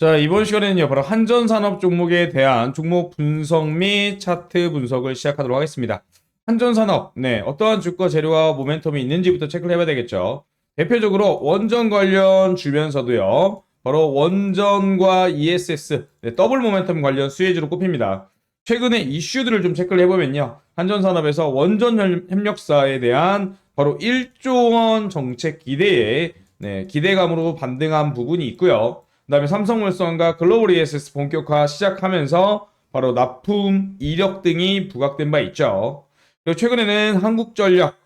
자, 이번 시간에는요, 바로 한전산업 종목에 대한 종목 분석 및 차트 분석을 시작하도록 하겠습니다. 한전산업, 네, 어떠한 주가 재료와 모멘텀이 있는지부터 체크를 해봐야 되겠죠. 대표적으로 원전 관련 주면서도요, 바로 원전과 ESS, 네, 더블 모멘텀 관련 수혜주로 꼽힙니다. 최근에 이슈들을 좀 체크를 해보면요, 한전산업에서 원전 협- 협력사에 대한 바로 1조 원 정책 기대에 네, 기대감으로 반등한 부분이 있고요. 그다음에 삼성물산과 글로벌 ESS 본격화 시작하면서 바로 납품 이력 등이 부각된 바 있죠. 그리고 최근에는 한국전력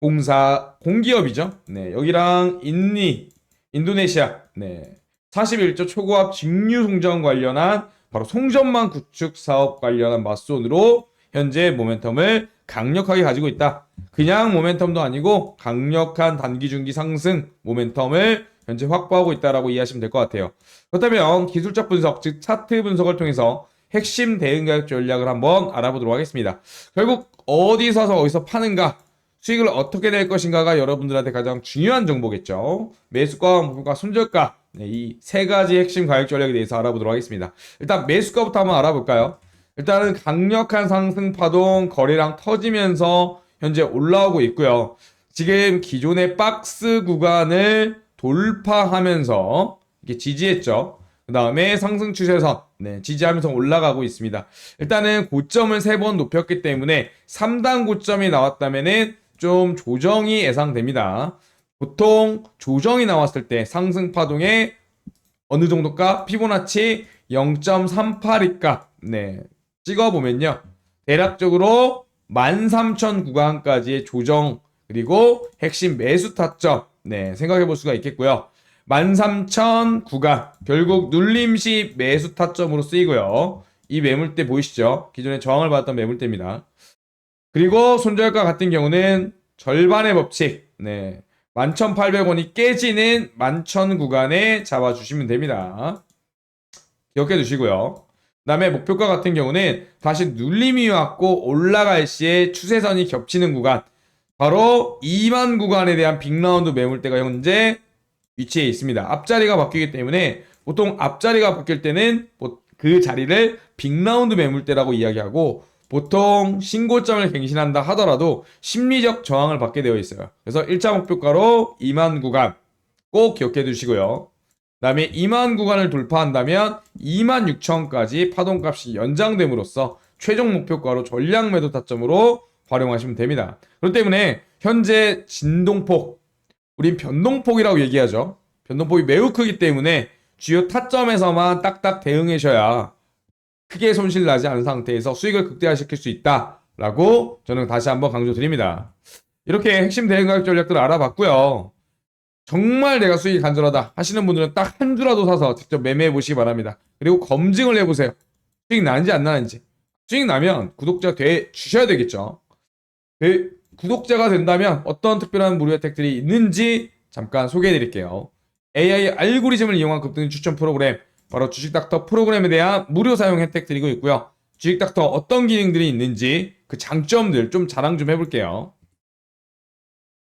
공사 공기업이죠. 네, 여기랑 인니 인도네시아 네. 41조 초고압 직류 송전 관련한 바로 송전망 구축 사업 관련한 맞손으로 현재 모멘텀을 강력하게 가지고 있다. 그냥 모멘텀도 아니고 강력한 단기 중기 상승 모멘텀을 현재 확보하고 있다라고 이해하시면 될 것 같아요. 그렇다면 기술적 분석, 즉 차트 분석을 통해서 핵심 대응 가격 전략을 한번 알아보도록 하겠습니다. 결국 어디 사서 어디서 파는가, 수익을 어떻게 낼 것인가가 여러분들한테 가장 중요한 정보겠죠. 매수가, 목표가, 손절가 네, 이세 가지 핵심 가격 전략에 대해서 알아보도록 하겠습니다. 일단 매수가부터 한번 알아볼까요? 일단은 강력한 상승 파동 거래량 터지면서 현재 올라오고 있고요. 지금 기존의 박스 구간을 돌파하면서 이렇게 지지했죠. 그 다음에 상승 추세선 네, 지지하면서 올라가고 있습니다. 일단은 고점을 세 번 높였기 때문에 3단 고점이 나왔다면은 좀 조정이 예상됩니다. 보통 조정이 나왔을 때 상승 파동에 어느 정도가 피보나치 0.38위가 네, 찍어보면요. 대략적으로 13,000 구간까지의 조정 그리고 핵심 매수 타점 네, 생각해 볼 수가 있겠고요. 13,000 구간 결국 눌림시 매수 타점으로 쓰이고요. 이 매물대 보이시죠? 기존에 저항을 받았던 매물대입니다. 그리고 손절가 같은 경우는 절반의 법칙 네. 11,800원이 깨지는 11,000 구간에 잡아주시면 됩니다. 기억해 두시고요. 그 다음에 목표가 같은 경우는 다시 눌림이 왔고 올라갈 시에 추세선이 겹치는 구간 바로 2만 구간에 대한 빅라운드 매물대가 현재 위치해 있습니다. 앞자리가 바뀌기 때문에 보통 앞자리가 바뀔 때는 뭐그 자리를 빅라운드 매물대라고 이야기하고 보통 신고점을 갱신한다 하더라도 심리적 저항을 받게 되어 있어요. 그래서 1차 목표가로 2만 구간 꼭 기억해 두시고요. 그다음에 2만 구간을 돌파한다면 2만 6천까지 파동값이 연장됨으로써 최종 목표가로 전량 매도 타점으로 활용하시면 됩니다. 그렇기 때문에 현재 진동폭, 우린 변동폭이라고 얘기하죠. 변동폭이 매우 크기 때문에 주요 타점에서만 딱딱 대응하셔야 크게 손실 나지 않은 상태에서 수익을 극대화시킬 수 있다라고 저는 다시 한번 강조드립니다. 이렇게 핵심 대응 가격 전략들을 알아봤고요. 정말 내가 수익이 간절하다 하시는 분들은 딱 한 주라도 사서 직접 매매해 보시기 바랍니다. 그리고 검증을 해보세요. 수익 나는지 안 나는지. 수익 나면 구독자 돼 주셔야 되겠죠. 그 구독자가 된다면 어떤 특별한 무료 혜택들이 있는지 잠깐 소개해 드릴게요. AI 알고리즘을 이용한 급등 추천 프로그램, 바로 주식닥터 프로그램에 대한 무료 사용 혜택 드리고 있고요. 주식닥터 어떤 기능들이 있는지 그 장점들 좀 자랑 좀 해볼게요.